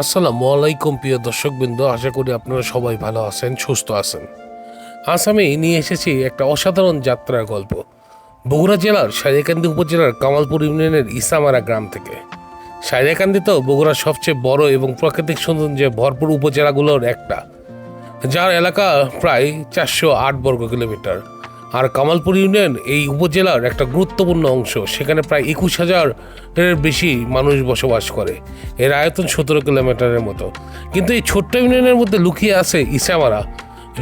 আসসালামু আলাইকুম, প্রিয় দর্শকবৃন্দ। আশা করি আপনারা সবাই ভালো আছেন, সুস্থ আছেন। আজ আমি নিয়ে এসেছি একটা অসাধারণ যাত্রার গল্প। বগুড়া জেলার সারিয়াকান্দি উপজেলার কামালপুর ইউনিয়নের ইসামারা গ্রাম থেকে। সারিয়াকান্দি তো বগুড়ার সবচেয়ে বড় এবং প্রাকৃতিক সৌন্দর্যে ভরপুর উপজেলাগুলোর একটা। যার এলাকা প্রায় চারশো আট বর্গ কিলোমিটার। আর কামালপুর ইউনিয়ন এই উপজেলার একটা গুরুত্বপূর্ণ অংশ। সেখানে প্রায় একুশ হাজারের বেশি মানুষ বসবাস করে। এর আয়তন সতেরো কিলোমিটারের মতো। কিন্তু এই ছোট্ট ইউনিয়নের মধ্যে লুকিয়ে আছে ইসামারা।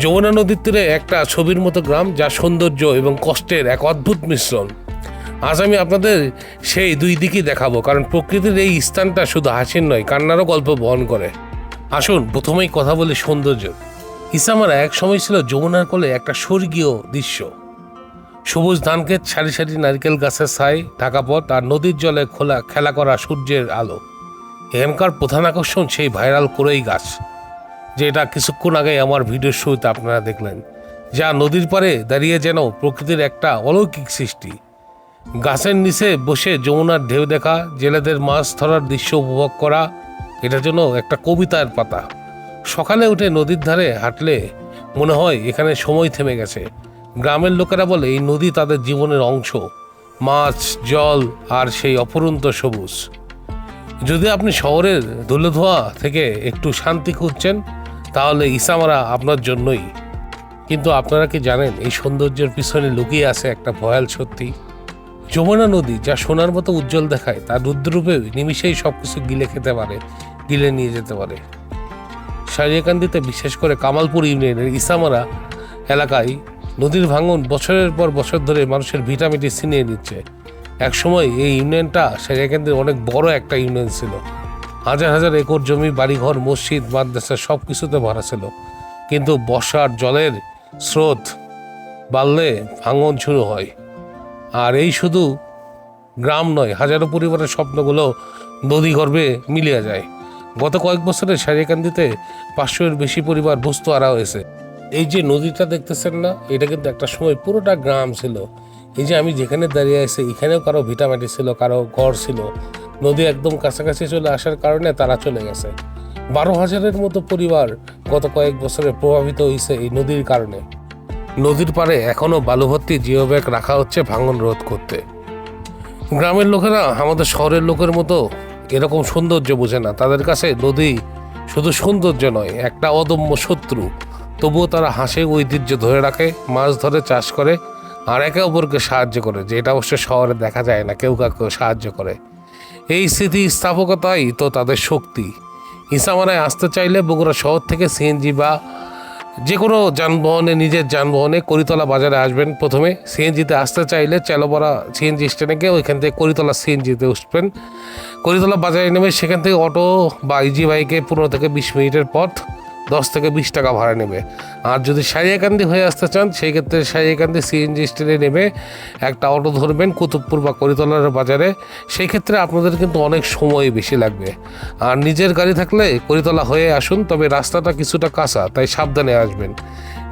যমুনা নদীর তীরে একটা ছবির মতো গ্রাম, যা সৌন্দর্য এবং কষ্টের এক অদ্ভুত মিশ্রণ। আজ আমি আপনাদের সেই দুই দিকই দেখাবো, কারণ প্রকৃতির এই স্থানটা শুধু হাসির নয়, কান্নারও গল্প বহন করে। আসুন, প্রথমেই কথা বলি সৌন্দর্য। ইসামারা এক সময় ছিল যমুনার কোলে একটা স্বর্গীয় দৃশ্য। সবুজ ধানক্ষেত সারি সারি নারকেল গাছের ছাই, ঢাকা পথ আর নদীর জলে খোলা, খেলা করা সূর্যের আলো। এখানকার প্রধান আকর্ষণ সেই ভাইরাল করেই গাছ যেটা কিছুক্ষণ আগে আমার ভিডিওর শুরুতে আপনারা দেখলেন, যা নদীর পাড়ে দাঁড়িয়ে যেন প্রকৃতির একটা অলৌকিক সৃষ্টি। গাছের নিচে বসে যমুনার ঢেউ দেখা, জেলেদের মাছ ধরার দৃশ্য উপভোগ করা, এটা যেন একটা কবিতার পাতা। সকালে উঠে নদীর ধারে হাঁটলে মনে হয় এখানে সময় থেমে গেছে। গ্রামের লোকেরা বলে, এই নদী তাদের জীবনের অংশ। মাছ, জল আর সেই অপরন্ত সবুজ। যদি আপনি শহরের ধুলো ধোয়া থেকে একটু শান্তি খুঁজছেন, তাহলে ইসামারা আপনার জন্যই। কিন্তু আপনারা কি জানেন, এই সৌন্দর্যের পিছনে লুকিয়ে আছে একটা ভয়াল সত্যি? যমুনা নদী, যা সোনার মতো উজ্জ্বল দেখায় তার রুদ্ররূপে নিমিষেই সব কিছু গিলে খেতে পারে, গিলে নিয়ে যেতে পারে। সারিয়াকান্দিতে বিশেষ করে কামালপুর ইউনিয়নের ইসামারা এলাকায় নদীর ভাঙন বছরের পর বছর ধরে মানুষের ভিটামিটি ছিনিয়ে নিচ্ছে। একসময় এই ইউনিয়নটা সারিয়াকান্দির অনেক বড় একটা ইউনিয়ন ছিল। হাজার হাজার একর জমি, বাড়িঘর, মসজিদ, মাদ্রাসা সব কিছুতে ভরা ছিল। কিন্তু বর্ষার জলের স্রোত বাড়লে ভাঙন শুরু হয়। আর এই শুধু গ্রাম নয়, হাজারো পরিবারের স্বপ্নগুলো নদী গর্ভে মিলিয়ে যায়। গত কয়েক বছরে সারিয়াকান্দিতে পাঁচশোর বেশি পরিবার বস্তু আরা হয়েছে। এই যে নদীটা দেখতেছেন না, এটা কিন্তু একটা সময় পুরোটা গ্রাম ছিল। এই যে আমি যেখানে দাঁড়িয়ে আছি, এখানেও কারও ভিটামাটি ছিল, কারও ঘর ছিল। নদী একদম কাছাকাছি চলে আসার কারণে তারা চলে গেছে। বারো হাজারের মতো পরিবার গত কয়েক বছরে প্রভাবিত হয়েছে এই নদীর কারণে। নদীর পাড়ে এখনও বালুভর্তি জিও ব্যাগ রাখা হচ্ছে ভাঙন রোধ করতে। গ্রামের লোকেরা আমাদের শহরের লোকের মতো এরকম সৌন্দর্য বোঝে না। তাদের কাছে নদী শুধু সৌন্দর্য নয়, একটা অদম্য শত্রু। তবুও তারা হাসে, ঐতিহ্য ধরে রাখে, মাছ ধরে চাষ করে, আর একে অপরকে সাহায্য করে, যেটা অবশ্য শহরে দেখা যায় না, কেউ কাউকে সাহায্য করে। এই স্মৃতি স্থাপকতাই তো তাদের শক্তি। ইসামারায় আসতে চাইলে বগুড়া শহর থেকে সিএনজি বা যে কোনো যানবাহনে, নিজের যানবাহনে করিতলা বাজারে আসবেন প্রথমে। সিএনজিতে আসতে চাইলে চেলোপাড়া সিএনজি স্ট্যান্ডে গিয়ে ওইখান থেকে করিতলা সিএনজিতে উঠবেন। করিতলা বাজারে নেমে সেখান থেকে অটো বা ইজি বাইকে পনেরো থেকে বিশ মিনিটের পথ। দশ থেকে বিশ টাকা ভাড়া নেবে। আর যদি সারিয়াকান্দি হয়ে আসতে চান, সেই ক্ষেত্রে সারিয়াকান্দি সিএনজি স্ট্যান্ডে নেমে একটা অটো ধরবেন কুতুবপুর বা করিতলার বাজারে। সেই ক্ষেত্রে আপনাদের কিন্তু অনেক সময় বেশি লাগবে। আর নিজের গাড়ি থাকলে করিতলা হয়ে আসুন, তবে রাস্তাটা কিছুটা কাঁচা, তাই সাবধানে আসবেন।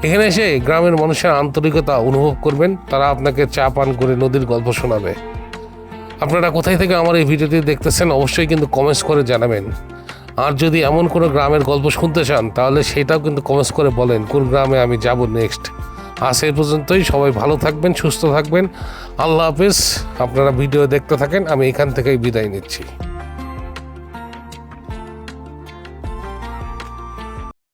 এখানে এসে গ্রামের মানুষের আন্তরিকতা অনুভব করবেন, তারা আপনাকে চা পান করে নদীর গল্প শোনাবে। আপনারা কোথায় থেকে আমার এই ভিডিওটি দেখতেছেন, অবশ্যই কিন্তু কমেন্টস করে জানাবেন। আর যদি এমন কোনো গ্রামের গল্প শুনতে চান, তাহলে সেটাও কিন্তু কমেন্টস করে বলেন, কোন গ্রামে আমি যাব নেক্সট আজ এই পর্যন্তই, সবাই ভালো থাকবেন, সুস্থ থাকবেন। আল্লাহ হাফিজ, আপনারা ভিডিও দেখতে থাকেন, আমি এখান থেকেই বিদায় নিচ্ছি।